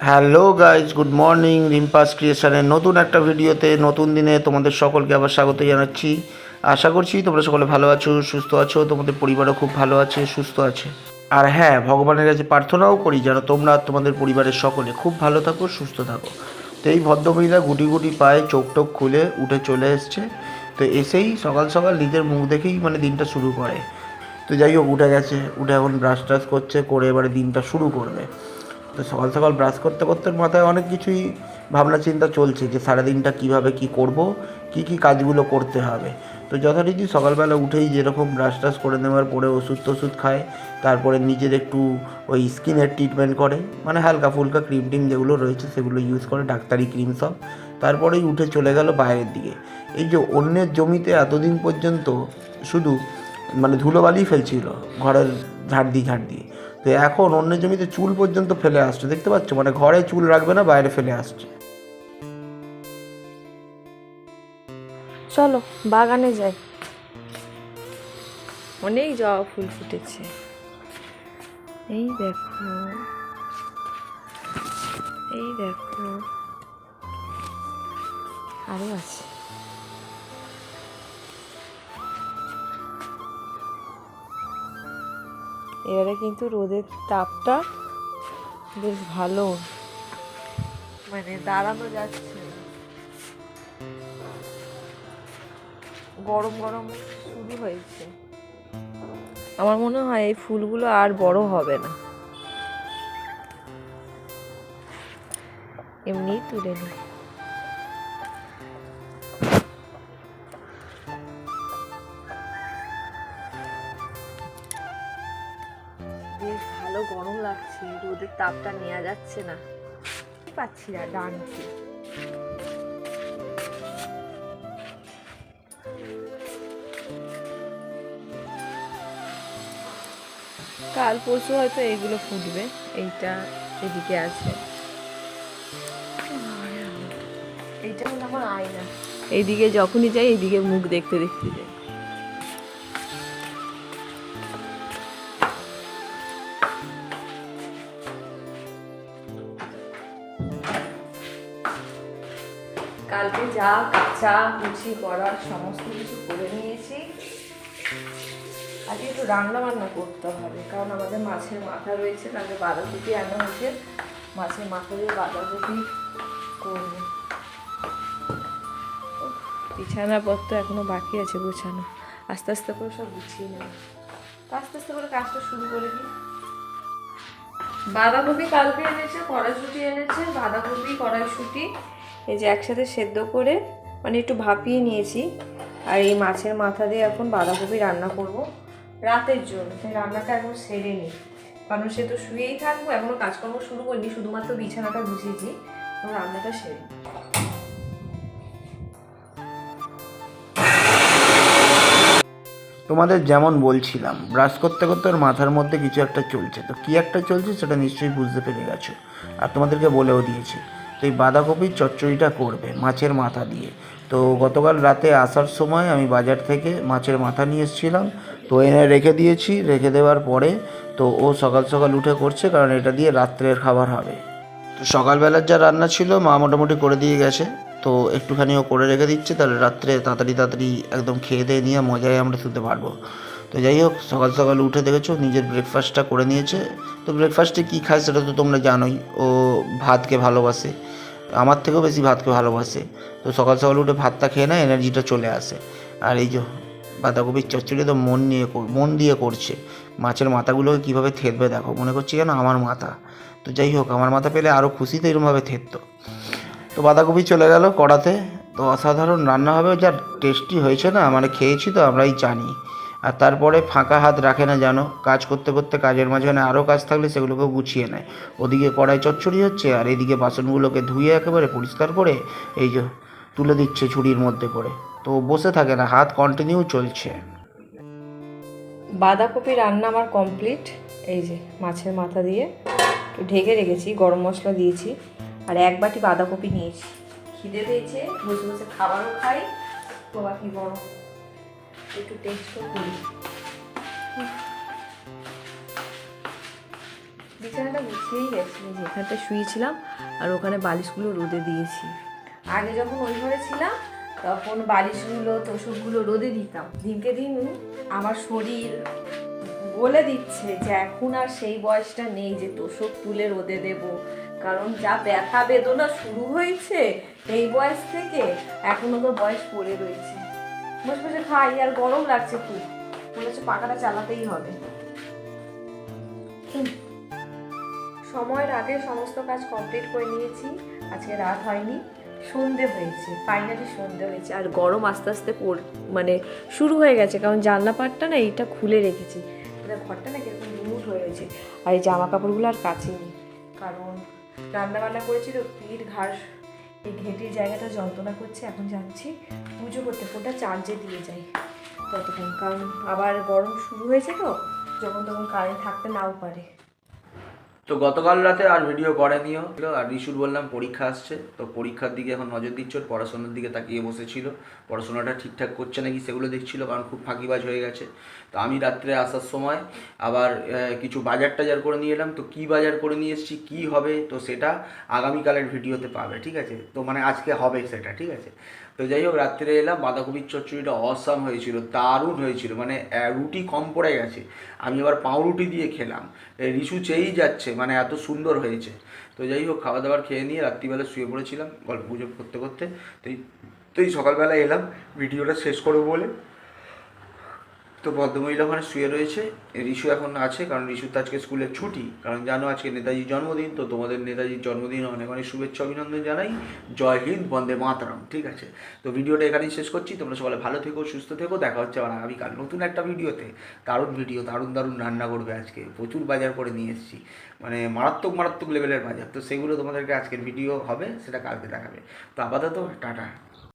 Hello guys good morning Rimpa's ক্রিয়েশনের নতুন একটা ভিডিওতে, নতুন দিনে তোমাদের সকলকে আবার স্বাগত জানাচ্ছি। আশা করছি তোমরা সকলে ভালো আছো, সুস্থ আছো, তোমাদের পরিবারও খুব ভালো আছে, সুস্থ আছে। আর হ্যাঁ ভগবানের কাছে প্রার্থনাও করি যেন তোমরা তোমাদের পরিবারের সকলে খুব ভালো থাকো, সুস্থ থাকো। তো এই ভদ্রমহিলা গুটি গুটি পায়ে চোখ টোক খুলে উঠে চলে এসছে। তো এসেই সকাল সকাল নিজের মুখ দেখেই মানে দিনটা শুরু করে। তো যাই হোক, উঠে গেছে। উঠে এখন ব্রাশ ট্রাশ করছে, করে এবারে দিনটা শুরু করবে। তো সকাল সকাল ব্রাশ করতে করতে মাথায় অনেক কিছুই ভাবনা চিন্তা চলছে যে সারাদিনটা কীভাবে কি করব, কি কি কাজগুলো করতে হবে। তো যথারীতি সকালবেলা উঠেই যেরকম ব্রাশ ট্রাশ করে নেওয়ার পরে ওষুধ টষুধ খায়, তারপরে নিজের একটু ওই স্কিনের ট্রিটমেন্ট করে মানে হালকা ফুলকা ক্রিম টিম যেগুলো রয়েছে সেগুলো ইউজ করে, ডাক্তারি ক্রিম সব। তারপরেই উঠে চলে গেল বাইরের দিকে। এই যে অন্যের জমিতে এতদিন পর্যন্ত শুধু মানে ধুলোবালি ফেলছিল, ঘরের ঝাড় দিয়ে ঝাড় দিয়ে তো এখন অন্যের জমিতে চুল পর্যন্ত ফেলে আসছে, দেখতে পাচ্ছ? মানে ঘরে চুল রাখবে না, বাইরে ফেলে আসছে। চলো, বাগানে যাই। অনেক জবা ফুল ফুটেছে। এই দেখো। এই দেখো। আরও আছে। এবারে কিন্তু রোদের তাপটা বেশ ভালো। মানে দাঁড়ানো যাচ্ছে। গরম গরম শুরু হয়েছে। আমার মনে হয় এই ফুলগুলো আর বড় হবে না। এমনি তুলে নি লাগছে রোদের তাপটা নেওয়া যাচ্ছে না। পাচ্ছি না ডানকে? কাল পরশু হয়তো এইগুলো ফুটবে এইটা এদিকে আছে। এইটা হলো আমার আয়না। এইদিকে যখনই যাই এইদিকে মুখ দেখতে দেখতে যাই। কালকে যা কাঁচা কুচি করার সমস্ত কিছু করে নিয়েছি। আজকে একটু রান্না বান্না করতে হবে, কারণ আমাদের মাছের মাথা রয়েছে কালকে বাঁধাকপি আনা হয়েছে। মাছের মাথা দিয়ে বাঁধাকপি করব। বিছানাপত্র এখনও বাকি আছে গোছানো। আস্তে আস্তে করে সব গুছিয়ে নেব। আস্তে আস্তে করে কাজটা শুরু করে দিই। বাঁধাকপি কালকে এনেছে, কড়াইশুটি এনেছে, বাঁধাকপি, কড়াইশুটি এই যে একসাথে সেদ্ধ করে মানে একটু ভাপিয়ে নিয়েছি। আর এই মাছের মাথা দিয়ে এখন বাঁধাকপি রান্না করব। রাতের জন্য রান্নাটা এখন সেরে নিই কারণ সে তো শুয়েই থাকব, এখনও কাজকর্ম শুরু করিনি, শুধুমাত্র বিছানাটা গুছিয়েছি। রান্নাটা সেরে তোমাদের যেমন বলছিলাম, ব্রাশ করতে করতে ওর মাথার মধ্যে কিছু একটা চলছে। তো কী একটা চলছে সেটা নিশ্চয়ই বুঝতে পেরে গেছো। আর তোমাদেরকে বলেও দিয়েছি। তো এই বাঁধাকপির চচ্চড়িটা করবে মাছের মাথা দিয়ে। তো গতকাল রাতে আসার সময় আমি বাজার থেকে মাছের মাথা নিয়ে এসেছিলাম। তো এনে রেখে দিয়েছি, রেখে দেওয়ার পরে তো ও সকাল সকাল উঠে করছে কারণ এটা দিয়ে রাত্রের খাবার হবে। তো সকালবেলার যা রান্না ছিল মা মোটামুটি করে দিয়ে গেছে। তো একটুখানি ও করে রেখে দিচ্ছে, তাহলে রাত্রে তাড়াতাড়ি তাড়াতাড়ি একদম খেয়ে দিয়ে নিয়ে মজায় আমরা শুতে পারব। তো যাই হোক, সকাল সকাল উঠে দেখেছ, নিজের ব্রেকফাস্টটা করে নিয়েছে। তো ব্রেকফাস্টে কী খায় সেটা তো তোমরা জানোই, ও ভাতকে ভালোবাসে, আমার থেকেও বেশি ভাতকে ভালোবাসে। তো সকাল সকাল উঠে ভাতটা খেয়ে না এনার্জিটা চলে আসে। আর এই যে বাঁধাকপির চচ্চড়ি তো মন নিয়ে মন দিয়ে করছে। মাছের মাথাগুলোকে কীভাবে থেতবে দেখো, মনে করছি যেন আমার মাথা। তো যাই হোক, আমার মাথা পেলে আরও খুশি তো এরকমভাবে থেততো। তো বাঁধাকপি চলে গেল কড়াতে। তো অসাধারণ রান্না হবে যা টেস্টি হয়েছে না মানে খেয়েছি তো আমরাই জানি। আর তারপরে ফাঁকা হাত রাখে না জানো কাজ করতে করতে কাজের মাঝখানে আরও কাজ থাকলে সেগুলোকে গুছিয়ে নেয়। ওদিকে কড়াই চচ্চড়ি হচ্ছে আর এদিকে বাসনগুলোকে ধুয়ে একেবারে পরিষ্কার করে এই যে তুলে দিচ্ছে ঝুড়ির মধ্যে করে। তো বসে থাকে না, হাত কন্টিনিউ চলছে। বাঁধাকপি রান্না আমার কমপ্লিট এই যে মাছের মাথা দিয়ে ঢেকে রেখেছি, গরম মশলা দিয়েছি আর এক বাটি বাঁধাকপি নিয়েছি। খিদে পেয়েছে, বসে বসে খাবারও খাই। তো বাকি গরম একটু টেস্টও করি। বিছানাটা গুছিয়েই গেছি এই যে এখানটা শুয়েছিলাম, আর ওখানে বালিশগুলো রোদে দিয়েছি। আগে যখন ওই ঘরে ছিলাম, তখন বালিশগুলো, তোষকগুলো রোদে দিতাম। দিনকে দিন আমার শরীর বলে দিচ্ছে যে এখন আর সেই বয়সটা নেই যে তোষক তুলে রোদে দেব। কারণ যা ব্যথা বেদনা শুরু হয়েছে এই বয়স থেকে এখনও তো বয়স পড়ে রয়েছে। বসে বসে খাই, আর গরম লাগছে খুব মনে হচ্ছে পাখাটা চালাতেই হবে। সময়ের আগে সমস্ত কাজ কমপ্লিট করে নিয়েছি। আজকে রাত হয়নি, সন্ধে হয়েছে ফাইনালি সন্ধে হয়েছে, আর গরম আস্তে আস্তে পড় মানে শুরু হয়ে গেছে, কারণ জানলা পাটটা না এইটা খুলে রেখেছি। এটা ঘরটা না কীরকম লুট হয়ে রয়েছে, আর এই জামা কাপড়গুলো আর কাছেনি কারণ রান্না বান্না করেছি তো পিঠ, ঘাস এই ঘেটির জায়গাটা যন্ত্রণা করছে, এখন যাচ্ছি পুজো করতে। ফোনটা চার্জে দিয়ে যাই ততক্ষণ। কারণ আবার গরম শুরু হয়েছে তো, যখন তখন কারেন্ট থাকতে নাও পারে। তো গতকাল রাতে আর ভিডিও করেনিও। আর রিশুর বললাম, পরীক্ষা আসছে। তো পরীক্ষার দিকে এখন নজর দিচ্ছ পড়াশোনার দিকে তাকিয়ে বসেছিল। পড়াশোনাটা ঠিকঠাক করছে নাকি সেগুলো দেখছিল, কারণ খুব ফাঁকিবাজ হয়ে গেছে। তো আমি রাত্রে আসার সময় আবার কিছু বাজার টাজার করে নিয়ে এলাম। তো কী বাজার করে নিয়ে এসেছি, কী হবে, তো সেটা আগামীকালের ভিডিওতে পাবে, ঠিক আছে? তো মানে আজকে হবে সেটা, ঠিক আছে? তো যাই হোক, রাত্রে এলাম, বাঁধাকপির চচ্চড়িটা অসাম হয়েছিল, দারুণ হয়েছিল মানে রুটি কম পড়ে গেছে। আমি আবার পাউরুটি দিয়ে খেলাম। রিসু চেয়েই যাচ্ছে মানে এত সুন্দর হয়েছে। তো যাই হোক খাওয়া দাওয়ার খেয়ে নিয়ে রাত্রিবেলা শুয়ে পড়েছিলাম, গল্প গুজব করতে করতে। তো এই সকালবেলা এলাম, ভিডিওটা শেষ করব বলে। তো ভদ্রমহিলা ওখানে শুয়ে রয়েছে। রিশু এখন আছে, কারণ রিশু তো আজকে স্কুলের ছুটি। কারণ জানো আজকে নেতাজির জন্মদিন, তো তোমাদের নেতাজির জন্মদিন অনেক অনেক শুভেচ্ছা, অভিনন্দন জানাই। জয় হিন্দ, বন্দে মাতরম, ঠিক আছে? তো ভিডিওটা এখানেই শেষ করছি। তোমরা সবাই ভালো থেকো, সুস্থ থেকো। দেখা হচ্ছে আবার আগামীকাল নতুন একটা ভিডিওতে। দারুণ ভিডিও দারুণ দারুণ রান্না করবে আজকে। প্রচুর বাজার করে নিয়ে এসেছি। মানে মারাত্মক মারাত্মক লেভেলের বাজার। তো সেগুলো তোমাদেরকে আজকের ভিডিও হবে, সেটা কালকে দেখাবে। তো আপাতত টাটা।